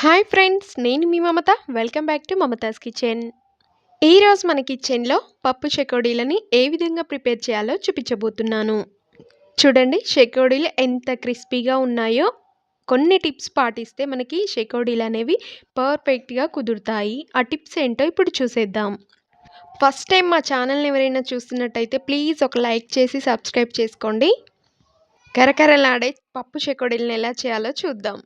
Hi friends నేను మీ Mamata. Welcome back to Mamata's kitchen. ఈరోజు మన కిచెన్లో పప్పు చెకోడీలని ఏ విధంగా ప్రిపేర్ చేయాలో చూపించబోతున్నాను. చూడండి చెకోడీలు ఎంత క్రిస్పీగా ఉన్నాయో. కొన్ని టిప్స్ పాటిస్తే మనకి చెకోడీలు అనేవి పర్ఫెక్ట్గా కుదురుతాయి. ఆ టిప్స్ ఏంటో ఇప్పుడు చూసేద్దాం. ఫస్ట్ టైం మా ఛానల్ని ఎవరైనా చూస్తున్నట్టయితే ప్లీజ్ ఒక లైక్ చేసి సబ్స్క్రైబ్ చేసుకోండి. కరకరలాడే పప్పు చెకోడీలను ఎలా చేయాలో చూద్దాం.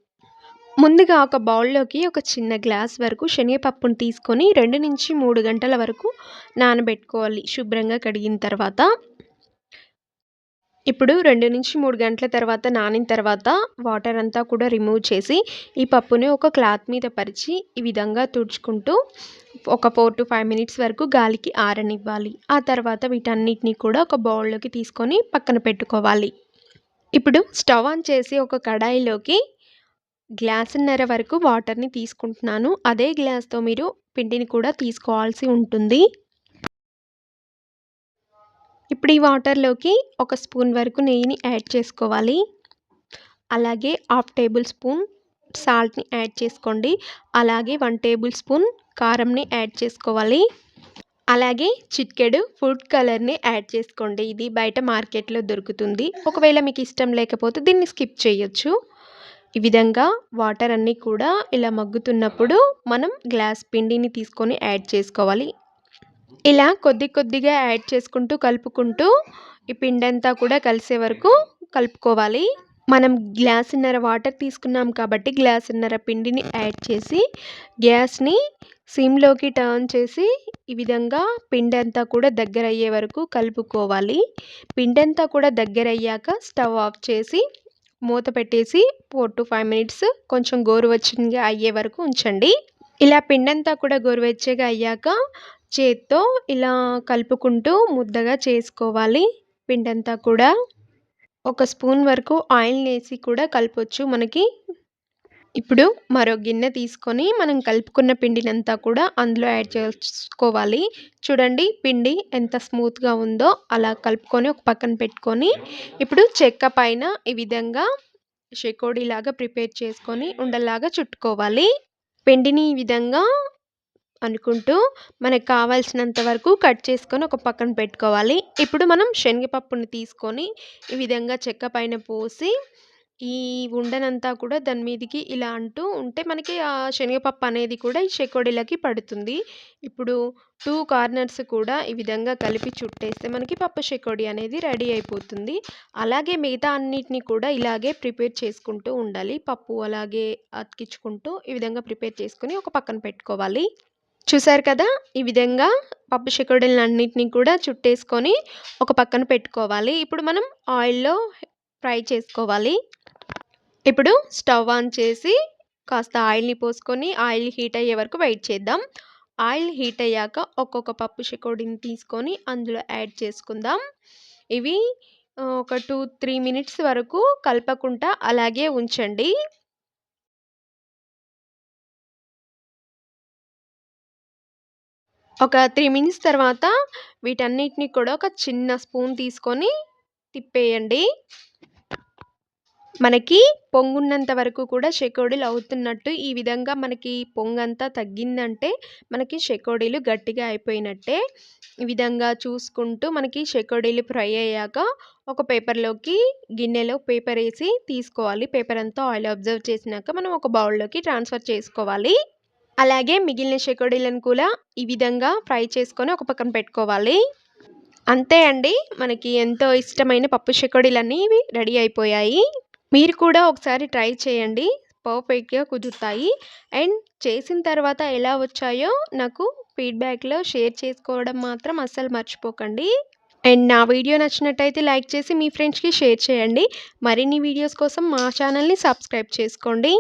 ముందుగా ఒక బౌల్లోకి ఒక చిన్న గ్లాస్ వరకు శనగపప్పును తీసుకొని రెండు నుంచి మూడు గంటల వరకు నానబెట్టుకోవాలి. శుభ్రంగా కడిగిన తర్వాత. ఇప్పుడు రెండు నుంచి మూడు గంటల తర్వాత నానిన తర్వాత వాటర్ అంతా కూడా రిమూవ్ చేసి ఈ పప్పుని ఒక క్లాత్ మీద పరిచి ఈ విధంగా తుడుచుకుంటూ ఒక ఫోర్ టు ఫైవ్ మినిట్స్ వరకు గాలికి ఆరనివ్వాలి. ఆ తర్వాత వీటన్నిటిని కూడా ఒక బౌల్లోకి తీసుకొని పక్కన పెట్టుకోవాలి. ఇప్పుడు స్టవ్ ఆన్ చేసి ఒక కడాయిలోకి గ్లాసున్నర వరకు వాటర్ని తీసుకుంటున్నాను. అదే గ్లాస్తో మీరు పిండిని కూడా తీసుకోవాల్సి ఉంటుంది. ఇప్పుడు ఈ వాటర్లోకి ఒక స్పూన్ వరకు నెయ్యిని యాడ్ చేసుకోవాలి. అలాగే హాఫ్ టేబుల్ స్పూన్ సాల్ట్ని యాడ్ చేసుకోండి. అలాగే వన్ టేబుల్ స్పూన్ కారంని యాడ్ చేసుకోవాలి. అలాగే చిట్కెడు ఫుడ్ కలర్ని యాడ్ చేసుకోండి. ఇది బయట మార్కెట్లో దొరుకుతుంది. ఒకవేళ మీకు ఇష్టం లేకపోతే దీన్ని స్కిప్ చేయొచ్చు. ఈ విధంగా వాటర్ అన్నీ కూడా ఇలా మగ్గుతున్నప్పుడు మనం గ్లాస్ పిండిని తీసుకొని యాడ్ చేసుకోవాలి. ఇలా కొద్ది కొద్దిగా యాడ్ చేసుకుంటూ కలుపుకుంటూ ఈ పిండి అంతా కూడా కలిసే వరకు కలుపుకోవాలి. మనం గ్లాసున్నర వాటర్ తీసుకున్నాం కాబట్టి గ్లాసున్నర పిండిని యాడ్ చేసి గ్యాస్ని సిమ్లోకి టర్న్ చేసి ఈ విధంగా పిండి అంతా కూడా దగ్గర అయ్యే వరకు కలుపుకోవాలి. పిండి అంతా కూడా దగ్గర అయ్యాక స్టవ్ ఆఫ్ చేసి మూత పెట్టేసి ఫోర్ టు ఫైవ్ మినిట్స్ కొంచెం గోరువెచ్చగా అయ్యే వరకు ఉంచండి. ఇలా పిండంతా కూడా గోరువెచ్చగా అయ్యాక చేత్తో ఇలా కలుపుకుంటూ ముద్దగా చేసుకోవాలి. పిండంతా కూడా ఒక స్పూన్ వరకు ఆయిల్ వేసి కూడా కలపొచ్చు మనకి. ఇప్పుడు మరో గిన్నె తీసుకొని మనం కలుపుకున్న పిండినంతా కూడా అందులో యాడ్ చేసుకోవాలి. చూడండి పిండి ఎంత స్మూత్గా ఉందో అలా కలుపుకొని ఒక పక్కన పెట్టుకొని ఇప్పుడు చెక్క పైన ఈ విధంగా షెకోడీలాగా ప్రిపేర్ చేసుకొని ఉండలాగా చుట్టుకోవాలి. పిండిని ఈ విధంగా అనుకుంటూ మనకు కావాల్సినంత వరకు కట్ చేసుకొని ఒక పక్కన పెట్టుకోవాలి. ఇప్పుడు మనం శనగపప్పుని తీసుకొని ఈ విధంగా చెక్క పైన పోసి ఈ ఉండనంతా కూడా దాని మీదకి ఇలా అంటూ ఉంటే మనకి ఆ శనగపప్పు అనేది కూడా ఈ చెకోడీలకి పడుతుంది. ఇప్పుడు టూ కార్నర్స్ కూడా ఈ విధంగా కలిపి చుట్టేస్తే మనకి పప్పు చెకోడీ అనేది రెడీ అయిపోతుంది. అలాగే మిగతా అన్నిటిని కూడా ఇలాగే ప్రిపేర్ చేసుకుంటూ ఉండాలి. పప్పు అలాగే అతికించుకుంటూ ఈ విధంగా ప్రిపేర్ చేసుకొని ఒక పక్కన పెట్టుకోవాలి. చూసారు కదా? ఈ విధంగా పప్పు చెకోడీలను అన్నిటిని కూడా చుట్టేసుకొని ఒక పక్కన పెట్టుకోవాలి. ఇప్పుడు మనం ఆయిల్లో ఫ్రై చేసుకోవాలి. ఇప్పుడు స్టవ్ ఆన్ చేసి కాస్త ఆయిల్ని పోసుకొని ఆయిల్ హీట్ అయ్యే వరకు వెయిట్ చేద్దాం. ఆయిల్ హీట్ అయ్యాక ఒక్కొక్క పప్పు చెకోడిని తీసుకొని అందులో యాడ్ చేసుకుందాం. ఇవి ఒక టూ త్రీ మినిట్స్ వరకు కలపకుండా అలాగే ఉంచండి. ఒక త్రీ మినిట్స్ తర్వాత వీటన్నిటిని కూడా ఒక చిన్న స్పూన్ తీసుకొని తిప్పేయండి. మనకి పొంగున్నంత వరకు కూడా చెకోడీలు అవుతున్నట్టు ఈ విధంగా మనకి పొంగంతా తగ్గిందంటే మనకి చెకోడీలు గట్టిగా అయిపోయినట్టే ఈ విధంగా చూసుకుంటూ మనకి చెకోడీలు ఫ్రై అయ్యాక ఒక పేపర్లోకి గిన్నెలో పేపర్ వేసి తీసుకోవాలి. పేపర్ అంతా ఆయిల్ అబ్జర్వ్ చేసినాక మనం ఒక బౌల్లోకి ట్రాన్స్ఫర్ చేసుకోవాలి. అలాగే మిగిలిన చెకోడీలను కూడా ఈ విధంగా ఫ్రై చేసుకొని ఒక పక్కన పెట్టుకోవాలి. అంతే అండి. మనకి ఎంతో ఇష్టమైన పప్పు చెకోడీలన్నీ ఇవి రెడీ అయిపోయాయి. మీరు కూడా ఒకసారి ట్రై చేయండి. పర్ఫెక్ట్గా కుదురుతాయి. అండ్ చేసిన తర్వాత ఎలా వచ్చాయో నాకు ఫీడ్బ్యాక్లో షేర్ చేసుకోవడం మాత్రం అస్సలు మర్చిపోకండి. అండ్ నా వీడియో నచ్చినట్టయితే లైక్ చేసి మీ ఫ్రెండ్స్కి షేర్ చేయండి. మరిన్ని వీడియోస్ కోసం మా ఛానల్ని సబ్స్క్రైబ్ చేసుకోండి.